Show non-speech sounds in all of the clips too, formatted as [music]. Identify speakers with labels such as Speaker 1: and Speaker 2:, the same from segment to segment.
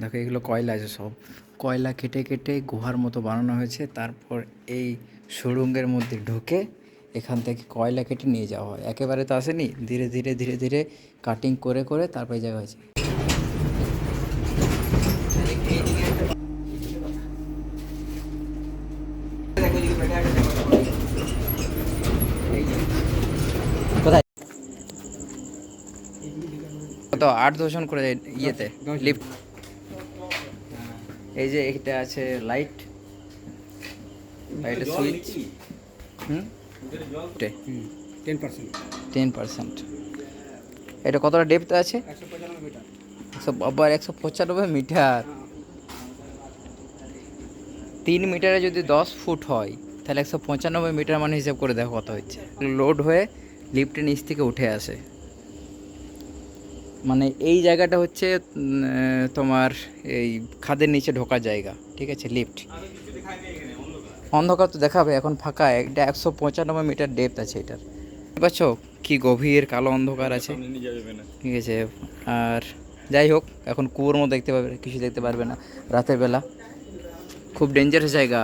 Speaker 1: দেখো এগুলো কয়লা আছে সব। কয়লা কেটে কেটে গুহার মতো বানানো হয়েছে। তারপর এই সুড়ঙ্গের মধ্যে ঢুকে এখান থেকে কয়লা কেটে নিয়ে যাওয়া হয়। একেবারে তো আসেনি। ধীরে ধীরে ধীরে ধীরে কাটিং করে করে তারপরে যাওয়া হয়েছে। কত আট দশজন করে ইয়েতে লিফট এই যে এটা আছে লাইট লাইটের সুইচ হুম?
Speaker 2: টেন পার্সেন্ট
Speaker 1: টেন পার্সেন্ট এটা কতটা ডেপথ আছে? আবার একশো পঁচানব্বই মিটার তিন মিটারে যদি দশ ফুট হয় তাহলে একশো পঁচানব্বই মিটার মানে হিসাব করে দেখো কত হচ্ছে। লোড হয়ে লিফটের নিচ থেকে উঠে আসে। মানে এই জায়গাটা হচ্ছে তোমার এই খাদের নিচে ঢোকার জায়গা, ঠিক আছে লিফট অন্ধকার তো দেখাবে, এখন ফাঁকা, এটা একশো পঁচানব্বই মিটার ডেপথ আছে এটার। পারছ কি গভীর কালো অন্ধকার আছে? ঠিক আছে, আর যাই হোক, এখন কুয়োর মতো দেখতে পাবে, কিছু দেখতে পারবে না, রাতের বেলা। খুব ডেঞ্জারাস জায়গা।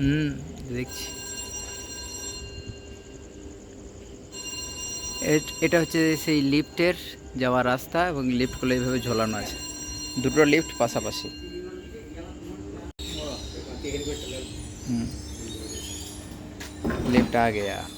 Speaker 1: হুম, দেখছি। এটা হচ্ছে সেই লিফটের যাওয়ার রাস্তা এবং লিফটগুলো এইভাবে ঝোলানো আছে। দুটো লিফট পাশাপাশি। লিফট আগে গেয়া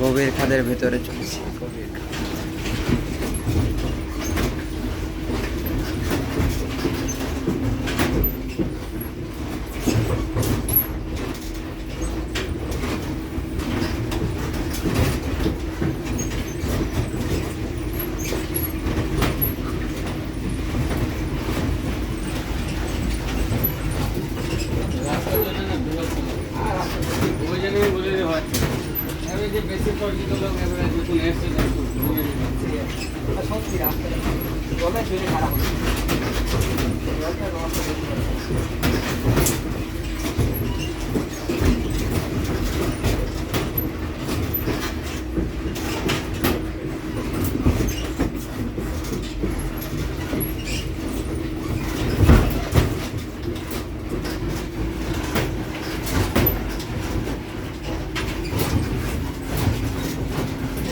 Speaker 1: গভীর খাদের ভেতরে চলছি গভীর খাদ।
Speaker 3: ওই জন্যই বলে দেওয়া হয় আমি যে বেশি পরিচিত লোক এবারে যখন এসছে একটু ঘুরে নিলাম।
Speaker 2: সত্যি রাস্তা জলের শরীর খারাপ হচ্ছে জলটা নষ্ট করতে হবে।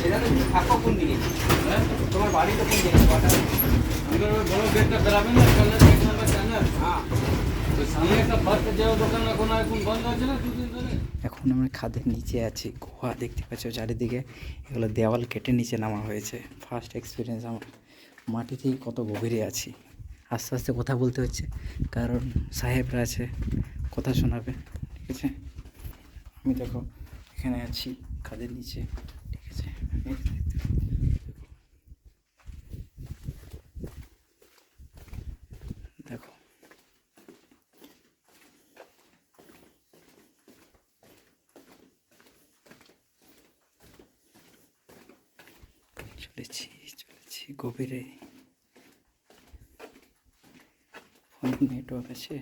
Speaker 2: এখানে তুমি থাকো কোন দিকে?
Speaker 3: হ্যাঁ?
Speaker 2: তোমার বাড়ি তো কোন দিকে?
Speaker 3: বড় গেটটা বেরাবেন না কলেজ গেট নাম্বার চার
Speaker 2: হ্যাঁ।
Speaker 3: সামনে একটা দোকান এখন এখন বন্ধ আছে না দুদিন ধরে?
Speaker 1: এখন আমরা খাদের নিচে আছি গুহা দেখতে পাচ্ছ চারিদিকে। এগুলো দেওয়াল কেটে নিচে নামা হয়েছে। ফার্স্ট এক্সপিরিয়েন্স আমার। মাটিতেই কত গভীরে আছি। আস্তে আস্তে কথা বলতে হচ্ছে কারণ সাহেবরা আছে কথা শোনাবে ঠিক আছে? আমি দেখো এখানে আছি খাদের নিচে ঠিক আছে এই যে দেখতে পাচ্ছ। দেখো। চলেছি চলেছি গভীরে। ফোন নেটওয়ার্ক আছে।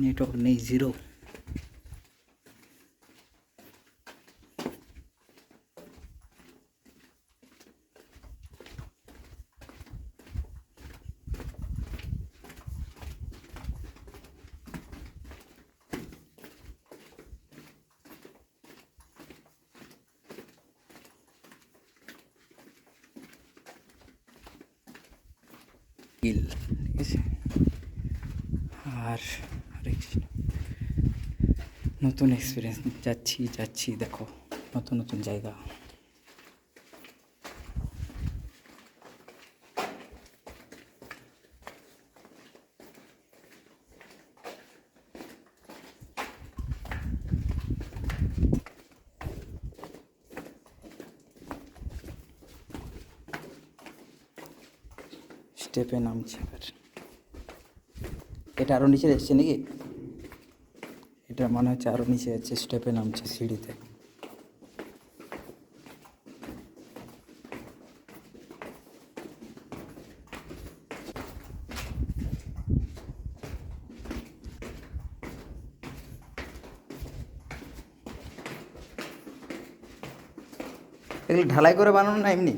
Speaker 1: নেটওয়ার্ক নেই জিরো হিল ঠিক আছে আর নতুন এক্সপিরিয়েন্স যাচ্ছি যাচ্ছি দেখো নতুন নতুন জায়গা। স্টেপে নামছে এবার। এটা আরও নিচে এসছে নাকি? এটা মনে হচ্ছে আরও নিচে যাচ্ছে স্টেপে নামছে সিঁড়িতে। ঢালাই করে বানানো না এমনি?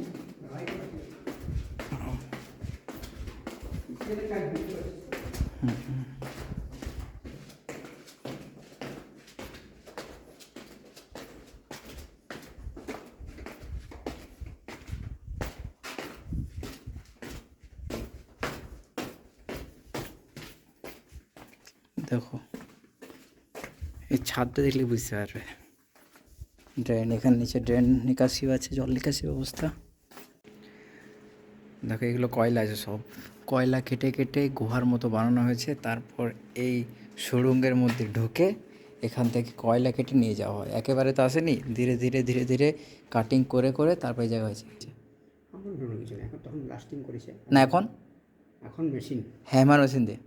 Speaker 1: দেখো এই ছাদটা দেখলে বুঝতে পারবে ড্রেন এখানে নিচে ড্রেন নিকাশিও আছে জল নিকাশি ব্যবস্থা দেখো এগুলো কয়লা আছে সব। কয়লা কেটে কেটে গুহার মতো বানানো হয়েছে তারপর এই সুড়ঙ্গের মধ্যে ঢুকে এখান থেকে কয়লা কেটে নিয়ে যাওয়া হয়। একেবারে তো আসেনি ধীরে ধীরে ধীরে ধীরে কাটিং করে করে তারপরে জায়গা হয়েছে। না এখন?
Speaker 2: এখন মেশিন
Speaker 1: হ্যামার মেশিন দিয়ে?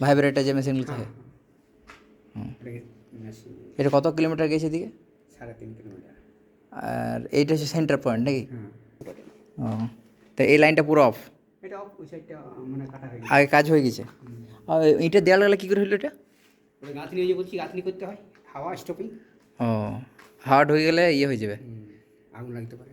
Speaker 1: ভাইব্রেটার যে মেশিনগুলো থাকে। এটা কত কিলোমিটার গেছে এদিকে?
Speaker 2: সাড়ে তিন কিলোমিটার।
Speaker 1: আর এইটা হচ্ছে সেন্টার পয়েন্ট নাকি?
Speaker 2: হ্যাঁ।
Speaker 1: ও। তো এই লাইনটা পুরো অফ
Speaker 2: এটা মানে হয়ে
Speaker 1: আগে কাজ হয়ে গেছে। আর দেওয়াল গেলে কী করে হলো এটা?
Speaker 2: গাঁথনি যে বলছি গাঁথনি করতে হয়। হাওয়া স্টপিং
Speaker 1: ও হার্ড হয়ে গেলে ইয়ে হয়ে যাবে।
Speaker 2: আগুন লাগতে পারে।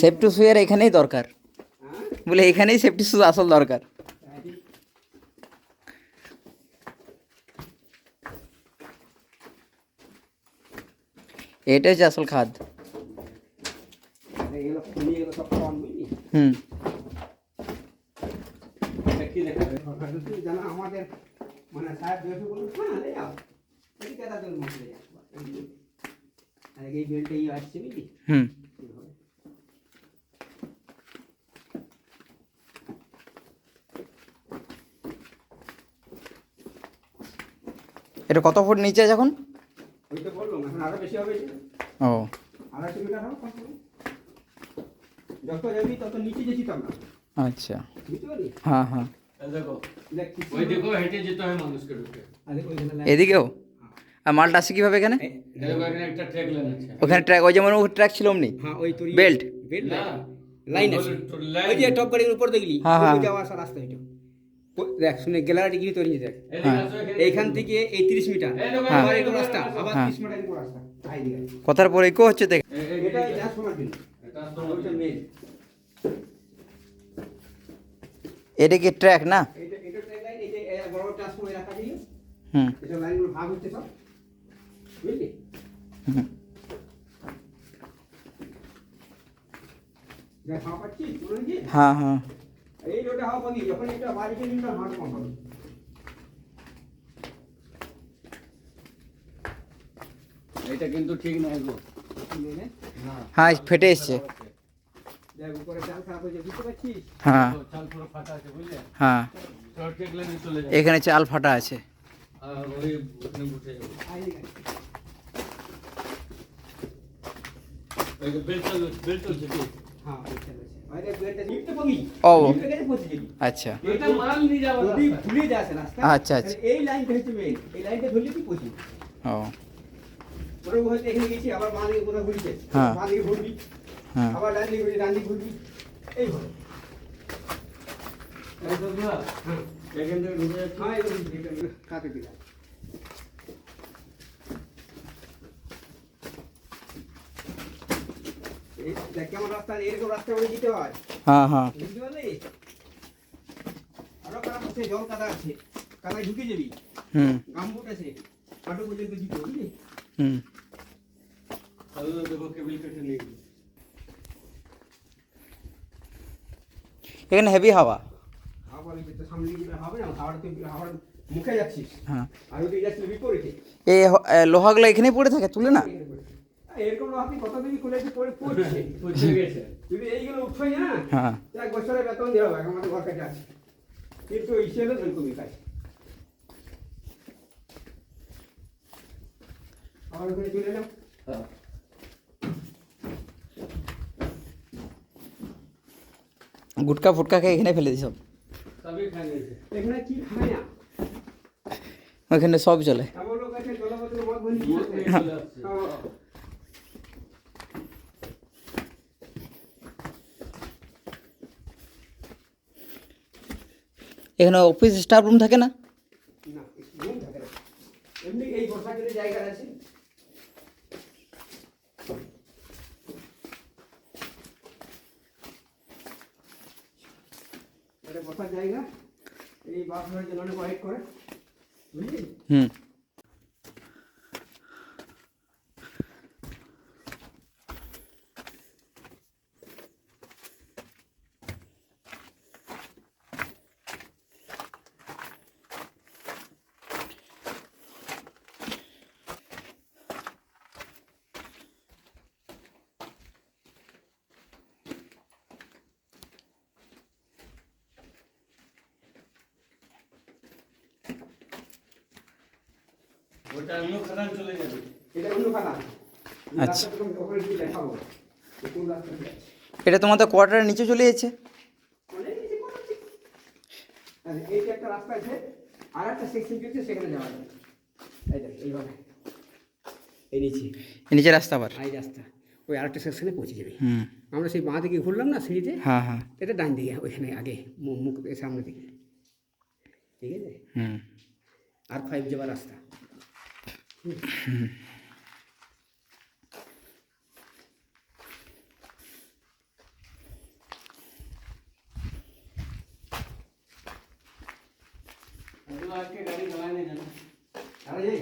Speaker 1: সেফটি শুয়ের এখানেই দরকার। বলে এখানেই সেফটি শু আসল দরকার। এটা হচ্ছে আসল খাদ। হুম। এটা কত ফুট নিচে এখন?
Speaker 2: ওই তো আরও বেশি হবে।
Speaker 1: ও।
Speaker 2: যত যাবি তত নিচে
Speaker 1: আচ্ছা। হ্যাঁ হ্যাঁ। এদিকেও? আর মালটা আসে কীভাবে এখানে? ওখানে ট্র্যাক ওই যেমন ট্র্যাক ছিল অমনি?
Speaker 2: হ্যাঁ ওই
Speaker 1: বেল্ট
Speaker 2: বেল্ট লাইন আছে ওই যে টপ গাড়ির উপর দেখলি?
Speaker 1: হ্যাঁ, হ্যাঁ।
Speaker 2: যাওয়া আসা রাস্তা ও- দেখ শুনে গেলারা ডিগ্রি তৈরি দেখ
Speaker 3: এদিকে
Speaker 2: এইখান থেকে এই তিরিশ মিটার। আবার
Speaker 3: এই
Speaker 2: রাস্তা। আবার
Speaker 1: হ্যাঁ।
Speaker 2: তিরিশ মিটার এরকম রাস্তা
Speaker 1: কথার পরে ইকো হচ্ছে দেখ।
Speaker 2: এটা মেন
Speaker 1: কি ট্র্যাক না?
Speaker 2: এইটা এটা ট্রেন লাইন এই যে বড় ট্রান্সফর্মার রাখা দিয়ে
Speaker 1: হুম।
Speaker 2: এটা লাইনগুলো ভাগ হচ্ছে সব। বুঝলি?
Speaker 1: হুম।
Speaker 2: দেখ হাওয়া পাচ্ছি শুনুন কি
Speaker 1: হ্যাঁ হ্যাঁ।
Speaker 2: এই যখন এটা
Speaker 3: কিন্তু ঠিক নয় গো।
Speaker 1: হ্যাঁ ফেটে এসছে।
Speaker 2: দেখ উপরে চাল খারাপ হয়েছে বুঝতে পারছিস?
Speaker 1: হ্যাঁ।
Speaker 3: চাল পুরো ফাটা আছে বুঝলে?
Speaker 1: হ্যাঁ।
Speaker 3: চলে যায়।
Speaker 1: এখানে চাল ফাটা আছে।
Speaker 3: আর ওই ওখানে উঠে যাবে। ওই বেল্ট বেল্ট
Speaker 2: হ্যাঁ
Speaker 1: আচ্ছা। আচ্ছা, আচ্ছা।
Speaker 2: এই লাইনটা হচ্ছে এই লাইনটা ধরলে তুই পৌঁছে
Speaker 1: ও।
Speaker 2: ওরকম হয়তো এখানে গেছি আবার বাঁ দিকে কোথাও ঘুরছে।
Speaker 1: হ্যাঁ।
Speaker 2: বাঁ দিকে ঘুরবি।
Speaker 1: হ্যাঁ।
Speaker 2: আবার ডান দিকে ঘুরবি ডান দিকে ঘুরবি। এই
Speaker 3: না,
Speaker 2: হ্যাঁ
Speaker 3: এখান থেকে ঢুকে
Speaker 2: হ্যাঁ কাটে দিলাম এই দেখ কেমন রাস্তা এরকম রাস্তা করে দিতে হয়।
Speaker 1: হ্যাঁ হ্যাঁ।
Speaker 2: বুঝতে পারলি? আরও খারাপ হচ্ছে জল কাদা আছে। কাদায় ঢুকে যাবি।
Speaker 1: হুম।
Speaker 2: গামবুট আছে হাঁটু পর্যন্ত জুতো বুঝলি?
Speaker 1: হুম।
Speaker 3: তাহলে দেখো কেবিল কেটে নিয়ে গেলো।
Speaker 1: এখানে হেভি হাওয়া
Speaker 2: যাচ্ছিস।
Speaker 1: হ্যাঁ। এই লোহাগুলো এখানেই পড়ে থাকে তুলে না?
Speaker 2: এরকম আপনি কত দিন খুলে পড়ে [laughs] পড়ছে।
Speaker 3: পচে গেছে।
Speaker 2: যদি এইগুলো উঠোই না
Speaker 1: হ্যাঁ?
Speaker 2: এক বছরের বেতন দেওয়া হবে আমাদের ঘর কাছে আছে। কিন্তু এই ছেলে এরকমই কাজ আমার ওখানে চলে যাও।
Speaker 3: হ্যাঁ।
Speaker 1: গুটকা ফুটকা খেয়ে এখানে ফেলে দিই সব
Speaker 3: সবই খাই নিয়েছে।
Speaker 2: এখানে কি খায় না?
Speaker 1: ওখানে সব চলে।
Speaker 2: এমন লোক আছে জলপত্র মদ বন্ধি
Speaker 3: মদ নিয়ে চলে আসছে।
Speaker 1: এখানে অফিস স্টাফ রুম থাকে না?
Speaker 2: জায়গা। এই বাস করে।
Speaker 1: হুম।
Speaker 3: ওটা অন্য খাদান চলে যাবে।
Speaker 2: এটা অন্য
Speaker 1: আচ্ছা।
Speaker 2: দেখাবো।
Speaker 1: এটা তোমাদের কোয়ার্টারের নিচে চলে যাচ্ছে?
Speaker 2: আছে। আর এই যে একটা রাস্তা আছে আর একটা সেকশন চলছে সেখানে যাওয়া যাবে। এই দেখ এইভাবে। এই নিচে।
Speaker 1: এই নিচে রাস্তা আবার?
Speaker 2: এই রাস্তা। ওই আরেকটা সেকশনে পৌঁছে যাবে।
Speaker 1: হুম।
Speaker 2: আমরা সেই বাঁ দিকে ঘুরলাম না সিঁড়িতে?
Speaker 1: হ্যাঁ হ্যাঁ।
Speaker 2: এটা ডান দিকে ওইখানে আগে মুখ এ সামনে দিকে। ঠিক আছে?
Speaker 1: হুম।
Speaker 2: আর ফাইভ যাওয়ার রাস্তা।
Speaker 3: আজকে
Speaker 2: আরে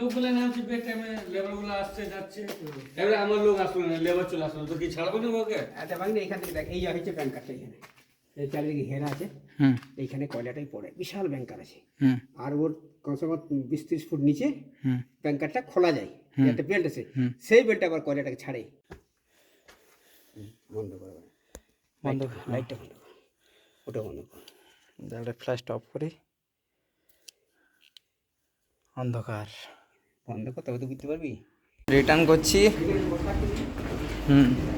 Speaker 2: এই
Speaker 3: না যাচ্ছি লোকগুলো আমার লোক আসলো না লেবার চলে আসলো তো কি ছাড়বো না ওকে
Speaker 2: আচ্ছা এখান থেকে দেখ, এই হচ্ছে ব্যাংক কার্ডটা এখানে। চারিদিকে ঘেরা আছে।
Speaker 1: হুম।
Speaker 2: এইখানে কয়লাটাই পড়ে। বিশাল ব্যাংকার আছে।
Speaker 1: হুম।
Speaker 2: আর ওর কমসে কম বিশ ত্রিশ ফুট নিচে
Speaker 1: হুম।
Speaker 2: ব্যাংকারটা খোলা যায়। একটা বেল্ট আছে। সেই বেল্টটা আবার কয়লাটাকে ছাড়ে। বন্ধ করে
Speaker 1: বন্ধ
Speaker 2: লাইটটা বন্ধ কর ওটা বন্ধ কর
Speaker 1: তাহলে ফ্ল্যাশটা অফ করি। অন্ধকার।
Speaker 2: বন্ধ কর তবে তো বুঝতে পারবি?
Speaker 1: রিটার্ন করছি। হুম।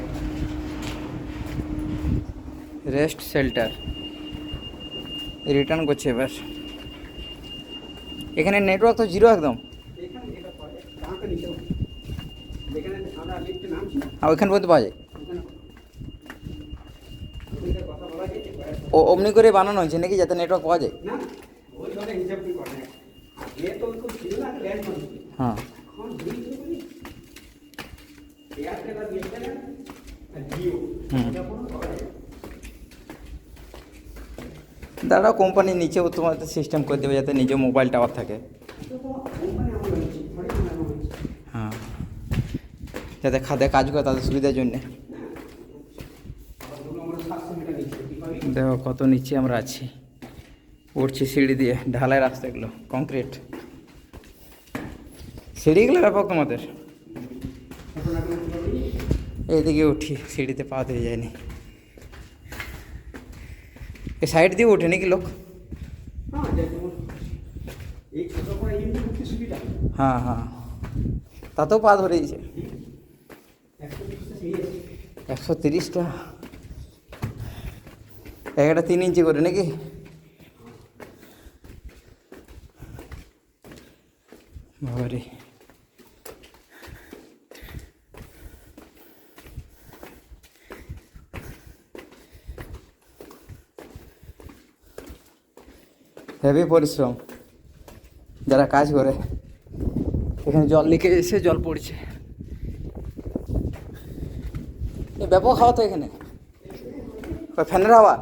Speaker 1: রেস্ট শেল্টার রিটার্ন করছি এবার। এখানে নেটওয়ার্ক তো জিরো একদম। আর ওইখান পর্যন্ত পাওয়া যায়। ও অমনি করে বানানো হয়েছে নাকি যাতে নেটওয়ার্ক পাওয়া যায়?
Speaker 2: না ওই
Speaker 1: দাঁড়াও কোম্পানি নিচেও তোমাদের সিস্টেম করে দেবে যাতে নিজে মোবাইল টাওয়ার থাকে। হ্যাঁ। যাতে খাদে কাজ করে তাদের সুবিধার জন্যে। দেখো কত নিচে আমরা আছি। উঠছি সিঁড়ি দিয়ে, ঢালাই রাস্তা এগুলো কংক্রিট সিঁড়িগুলো ব্যাপক তোমাদের। এইদিকে উঠি, সিঁড়িতে পা দিয়ে যায়নি। সাইড দিয়ে ওঠে নাকি লোক?
Speaker 2: হ্যাঁ
Speaker 1: হ্যাঁ হ্যাঁ। তাতেও পা ধরে দিয়েছে
Speaker 2: একশো তিরিশটা।
Speaker 1: একশো তিরিশটা একটা তিন ইঞ্চি করে নাকি? বাবারে। হেভি পরিশ্রম। যারা কাজ করে, এখানে জল লিখে এসে জল পড়ছে। ব্যাপক হাওয়া তো এখানে। ফ্যানের হাওয়া?